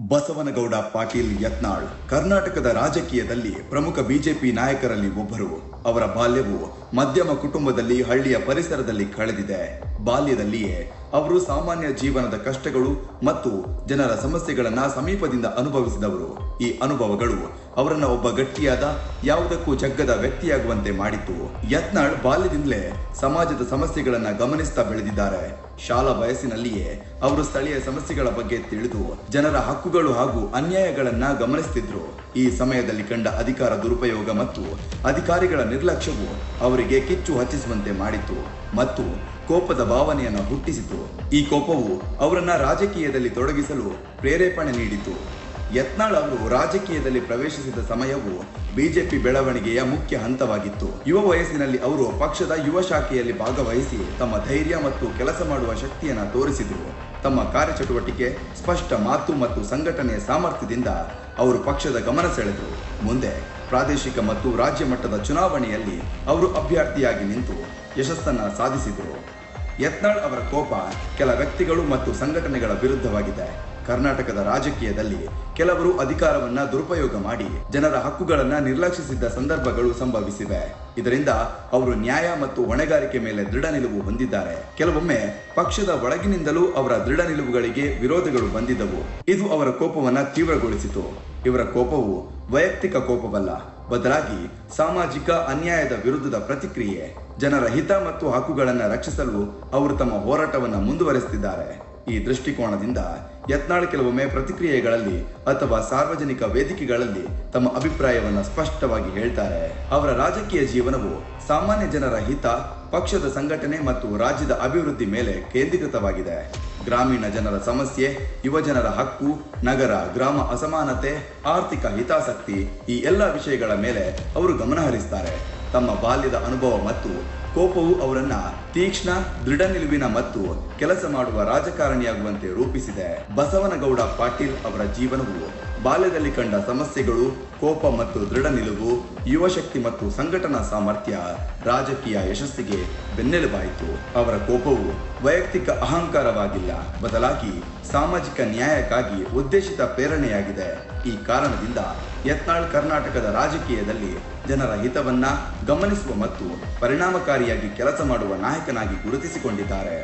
ಬಸವನಗೌಡ ಪಾಟೀಲ್ ಯತ್ನಾಳ್ ಕರ್ನಾಟಕದ ರಾಜಕೀಯದಲ್ಲಿ ಪ್ರಮುಖ ಬಿಜೆಪಿ ನಾಯಕರಲ್ಲಿ ಒಬ್ಬರು. ಅವರ ಬಾಲ್ಯವು ಮಧ್ಯಮ ಕುಟುಂಬದಲ್ಲಿ ಹಳ್ಳಿಯ ಪರಿಸರದಲ್ಲಿ ಕಳೆದಿದೆ. ಬಾಲ್ಯದಲ್ಲಿಯೇ ಅವರು ಸಾಮಾನ್ಯ ಜೀವನದ ಕಷ್ಟಗಳು ಮತ್ತು ಜನರ ಸಮಸ್ಯೆಗಳನ್ನ ಸಮೀಪದಿಂದ ಅನುಭವಿಸಿದವರು. ಈ ಅನುಭವಗಳು ಅವರನ್ನ ಒಬ್ಬ ಗಟ್ಟಿಯಾದ, ಯಾವುದಕ್ಕೂ ಜಗ್ಗದ ವ್ಯಕ್ತಿಯಾಗುವಂತೆ ಮಾಡಿತು. ಯತ್ನಾಳ್ ಬಾಲ್ಯದಿಂದಲೇ ಸಮಾಜದ ಸಮಸ್ಯೆಗಳನ್ನ ಗಮನಿಸ್ತಾ ಬೆಳೆದಿದ್ದಾರೆ. ಶಾಲಾ ವಯಸ್ಸಿನಲ್ಲಿಯೇ ಅವರು ಸ್ಥಳೀಯ ಸಮಸ್ಯೆಗಳ ಬಗ್ಗೆ ತಿಳಿದು, ಜನರ ಹಕ್ಕುಗಳು ಹಾಗೂ ಅನ್ಯಾಯಗಳನ್ನ ಗಮನಿಸುತ್ತಿದ್ರು ಈ ಸಮಯದಲ್ಲಿ ಕಂಡ ಅಧಿಕಾರ ದುರುಪಯೋಗ ಮತ್ತು ಅಧಿಕಾರಿಗಳ ನಿರ್ಲಕ್ಷ್ಯವು ಅವರಿಗೆ ಕಿಚ್ಚು ಹಚ್ಚಿಸುವಂತೆ ಮಾಡಿತು. ಮತ್ತು ಕೋಪದ ಭಾವನೆಯನ್ನು ಹುಟ್ಟಿಸಿತು. ಈ ಕೋಪವು ಅವರನ್ನ ರಾಜಕೀಯದಲ್ಲಿ ತೊಡಗಿಸಲು ಪ್ರೇರೇಪಣೆ ನೀಡಿತು. ಯತ್ನಾಳ್ ಅವರು ರಾಜಕೀಯದಲ್ಲಿ ಪ್ರವೇಶಿಸಿದ ಸಮಯವು ಬಿಜೆಪಿ ಬೆಳವಣಿಗೆಯ ಮುಖ್ಯ ಹಂತವಾಗಿತ್ತು. ಯುವ ವಯಸ್ಸಿನಲ್ಲಿ ಅವರು ಪಕ್ಷದ ಯುವ ಶಾಖೆಯಲ್ಲಿ ಭಾಗವಹಿಸಿ ತಮ್ಮ ಧೈರ್ಯ ಮತ್ತು ಕೆಲಸ ಮಾಡುವ ಶಕ್ತಿಯನ್ನು ತೋರಿಸಿದರು. ತಮ್ಮ ಕಾರ್ಯಚಟುವಟಿಕೆ, ಸ್ಪಷ್ಟ ಮಾತು ಮತ್ತು ಸಂಘಟನೆಯ ಸಾಮರ್ಥ್ಯದಿಂದ ಅವರು ಪಕ್ಷದ ಗಮನ ಸೆಳೆದರು. ಮುಂದೆ ಪ್ರಾದೇಶಿಕ ಮತ್ತು ರಾಜ್ಯ ಮಟ್ಟದ ಚುನಾವಣೆಯಲ್ಲಿ ಅವರು ಅಭ್ಯರ್ಥಿಯಾಗಿ ನಿಂತು ಯಶಸ್ಸನ್ನ ಸಾಧಿಸಿದರು. ಯತ್ನಾಳ್ ಅವರ ಕೋಪ ಕೆಲ ವ್ಯಕ್ತಿಗಳು ಮತ್ತು ಸಂಘಟನೆಗಳ ವಿರುದ್ಧವಾಗಿದೆ. ಕರ್ನಾಟಕದ ರಾಜಕೀಯದಲ್ಲಿ ಕೆಲವರು ಅಧಿಕಾರವನ್ನ ದುರುಪಯೋಗ ಮಾಡಿ ಜನರ ಹಕ್ಕುಗಳನ್ನ ನಿರ್ಲಕ್ಷಿಸಿದ್ದ ಸಂದರ್ಭಗಳು ಸಂಭವಿಸಿವೆ. ಇದರಿಂದ ಅವರು ನ್ಯಾಯ ಮತ್ತು ಹೊಣೆಗಾರಿಕೆ ಮೇಲೆ ದೃಢ ನಿಲುವು ಹೊಂದಿದ್ದಾರೆ. ಕೆಲವೊಮ್ಮೆ ಪಕ್ಷದ ಒಳಗಿನಿಂದಲೂ ಅವರ ದೃಢ ನಿಲುವುಗಳಿಗೆ ವಿರೋಧಗಳು ಬಂದಿದ್ದವು. ಇದು ಅವರ ಕೋಪವನ್ನ ತೀವ್ರಗೊಳಿಸಿತು. ಇವರ ಕೋಪವು ವೈಯಕ್ತಿಕ ಕೋಪವಲ್ಲ, ಬದಲಾಗಿ ಸಾಮಾಜಿಕ ಅನ್ಯಾಯದ ವಿರುದ್ಧದ ಪ್ರತಿಕ್ರಿಯೆ. ಜನರ ಹಿತ ಮತ್ತು ಹಕ್ಕುಗಳನ್ನು ರಕ್ಷಿಸಲು ಅವರು ತಮ್ಮ ಹೋರಾಟವನ್ನು ಮುಂದುವರೆಸುತ್ತಿದ್ದಾರೆ. ಈ ದೃಷ್ಟಿಕೋನದಿಂದ ಯತ್ನಾಳ್ ಕೆಲವೊಮ್ಮೆ ಪ್ರತಿಕ್ರಿಯೆಗಳಲ್ಲಿ ಅಥವಾ ಸಾರ್ವಜನಿಕ ವೇದಿಕೆಗಳಲ್ಲಿ ತಮ್ಮ ಅಭಿಪ್ರಾಯವನ್ನು ಸ್ಪಷ್ಟವಾಗಿ ಹೇಳ್ತಾರೆ. ಅವರ ರಾಜಕೀಯ ಜೀವನವು ಸಾಮಾನ್ಯ ಜನರ ಹಿತ, ಪಕ್ಷದ ಸಂಘಟನೆ ಮತ್ತು ರಾಜ್ಯದ ಅಭಿವೃದ್ಧಿ ಮೇಲೆ ಕೇಂದ್ರೀಕೃತವಾಗಿದೆ. ಗ್ರಾಮೀಣ ಜನರ ಸಮಸ್ಯೆ, ಯುವಜನರ ಹಕ್ಕು, ನಗರ, ಗ್ರಾಮ ಅಸಮಾನತೆ, ಆರ್ಥಿಕ ಹಿತಾಸಕ್ತಿ ಈ ಎಲ್ಲ ವಿಷಯಗಳ ಮೇಲೆ ಅವರು ಗಮನ ಹರಿಸ್ತಾರೆ. ತಮ್ಮ ಬಾಲ್ಯದ ಅನುಭವ ಮತ್ತು ಕೋಪವು ಅವರನ್ನ ತೀಕ್ಷ್ಣ, ದೃಢ ನಿಲುವಿನ ಮತ್ತು ಕೆಲಸ ಮಾಡುವ ರಾಜಕಾರಣಿಯಾಗುವಂತೆ ರೂಪಿಸಿದೆ. ಬಸವನಗೌಡ ಪಾಟೀಲ್ ಅವರ ಜೀವನವು ಬಾಲ್ಯದಲ್ಲಿ ಕಂಡ ಸಮಸ್ಯೆಗಳು, ಕೋಪ ಮತ್ತು ದೃಢ ನಿಲುವು ಯುವಶಕ್ತಿ ಮತ್ತು ಸಂಘಟನಾ ಸಾಮರ್ಥ್ಯ ರಾಜಕೀಯ ಯಶಸ್ಸಿಗೆ ಬೆನ್ನೆಲುಬಾಯಿತು. ಅವರ ಕೋಪವು ವೈಯಕ್ತಿಕ ಅಹಂಕಾರವಾಗಿಲ್ಲ. ಬದಲಾಗಿ ಸಾಮಾಜಿಕ ನ್ಯಾಯಕ್ಕಾಗಿ ಉದ್ದೇಶಿತ ಪ್ರೇರಣೆಯಾಗಿದೆ. ಈ ಕಾರಣದಿಂದ ಯತ್ನಾಳ್ ಕರ್ನಾಟಕದ ರಾಜಕೀಯದಲ್ಲಿ ಜನರ ಹಿತವನ್ನ ಗಮನಿಸುವ ಮತ್ತು ಪರಿಣಾಮಕಾರಿಯಾಗಿ ಕೆಲಸ ಮಾಡುವ ನಾಯಕನಾಗಿ ಗುರುತಿಸಿಕೊಂಡಿದ್ದಾರೆ.